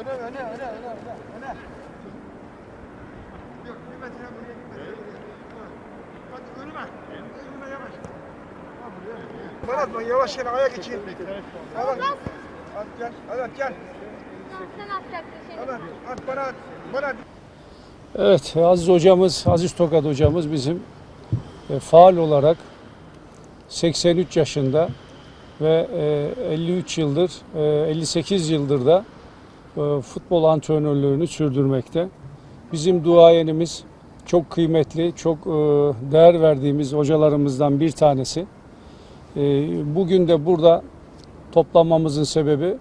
öne öne öne öne öne. Yok bir metre buraya gitme. Hadi önüme. Önüme yavaş. Bana atma yavaş gel ayak için. Evet. At gel. Evet gel. Sen atacaksın şimdi. Evet. At bana at. Bana at. Evet, Aziz hocamız, Aziz Tokat hocamız bizim e, faal olarak 83 yaşında ve e, 53 yıldır, e, 58 yıldır da e, futbol antrenörlüğünü sürdürmekte. Bizim duayenimiz çok kıymetli, çok e, değer verdiğimiz hocalarımızdan bir tanesi. E, Bugün de burada toplanmamızın sebebi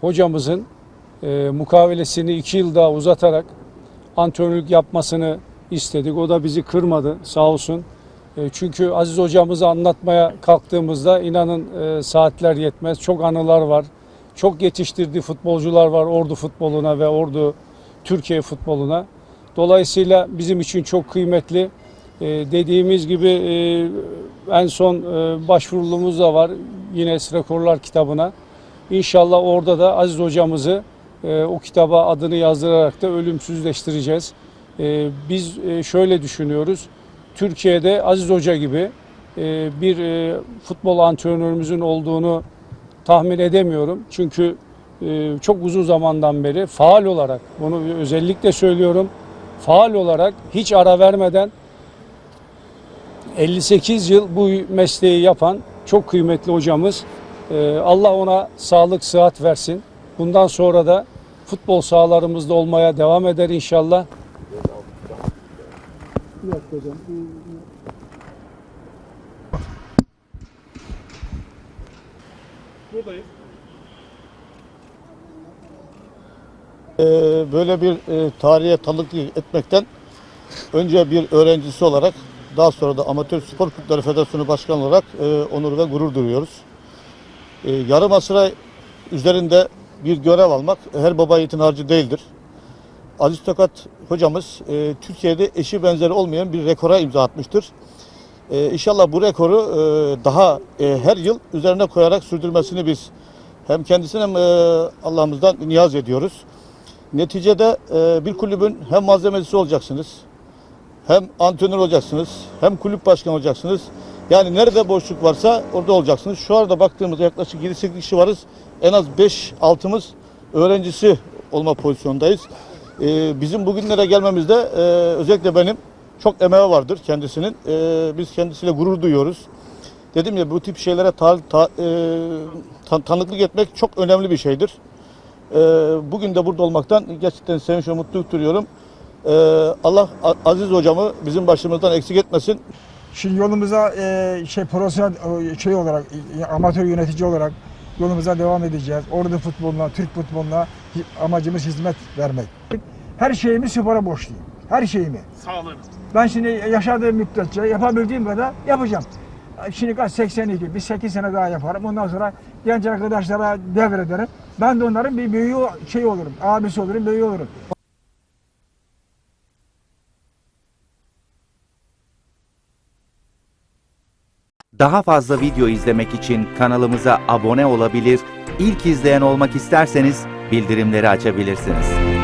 hocamızın e, mukavelesini iki yıl daha uzatarak antrenörlük yapmasını istedik. O da bizi kırmadı sağ olsun. E, Çünkü Aziz hocamızı anlatmaya kalktığımızda inanın e, saatler yetmez. Çok anılar var. Çok yetiştirdiği futbolcular var Ordu futboluna ve Ordu Türkiye futboluna. Dolayısıyla bizim için çok kıymetli. E, Dediğimiz gibi en son başvurulumuz da var Guinness Rekorlar kitabına. İnşallah orada da Aziz hocamızı o kitaba adını yazdırarak da ölümsüzleştireceğiz. Biz şöyle düşünüyoruz. Türkiye'de Aziz Hoca gibi e, bir e, futbol antrenörümüzün olduğunu tahmin edemiyorum. Çünkü e, çok uzun zamandan beri faal olarak, bunu özellikle söylüyorum, faal olarak hiç ara vermeden 58 yıl bu mesleği yapan çok kıymetli hocamız. Allah ona sağlık, sıhhat versin. Bundan sonra da futbol sahalarımızda olmaya devam eder inşallah. Bir dakika hocam. Ee, böyle bir e, tarihe tanıklık etmekten önce bir öğrencisi olarak daha sonra da Amatör Spor Kulüpleri Federasyonu Başkanı olarak e, onur ve gurur duyuyoruz. E, yarım asıra üzerinde bir görev almak her baba yiğitin harcı değildir. Aziz Tokat hocamız e, Türkiye'de eşi benzeri olmayan bir rekora imza atmıştır. E, inşallah bu rekoru e, daha e, her yıl üzerine koyarak sürdürmesini biz hem kendisine hem e, Allah'ımızdan niyaz ediyoruz. Neticede e, bir kulübün hem malzemecisi olacaksınız, hem antrenör olacaksınız, hem kulüp başkanı olacaksınız. Yani nerede boşluk varsa orada olacaksınız. Şu anda baktığımızda yaklaşık 7-8 kişi varız. En az 5-6'mız öğrencisi olma pozisyondayız. E, bizim bugünlere gelmemizde e, özellikle benim çok emeği vardır kendisinin. E, biz kendisiyle gurur duyuyoruz. Dedim ya bu tip şeylere ta- ta- e, tan- tanıklık etmek çok önemli bir şeydir. Ee, bugün de burada olmaktan gerçekten sevinç ve mutluluk duyuyorum. Ee, Allah Aziz hocamı bizim başımızdan eksik etmesin. Şimdi yolumuza e, şey profesyonel e, şey olarak e, amatör yönetici olarak yolumuza devam edeceğiz. Ordu futboluna, Türk futboluna amacımız hizmet vermek. Her şeyimi spora borçluyum. Her şeyimi. Sağlığınız. Ben şimdi yaşadığım müddetçe yapabildiğim kadar yapacağım. Şimdi kaç 82, bir 8 sene daha yaparım. Ondan sonra genç arkadaşlara devrederim. Ben de onların bir büyüğü şey olurum, abisi olurum, büyüğü olurum. Daha fazla video izlemek için kanalımıza abone olabilir, ilk izleyen olmak isterseniz bildirimleri açabilirsiniz.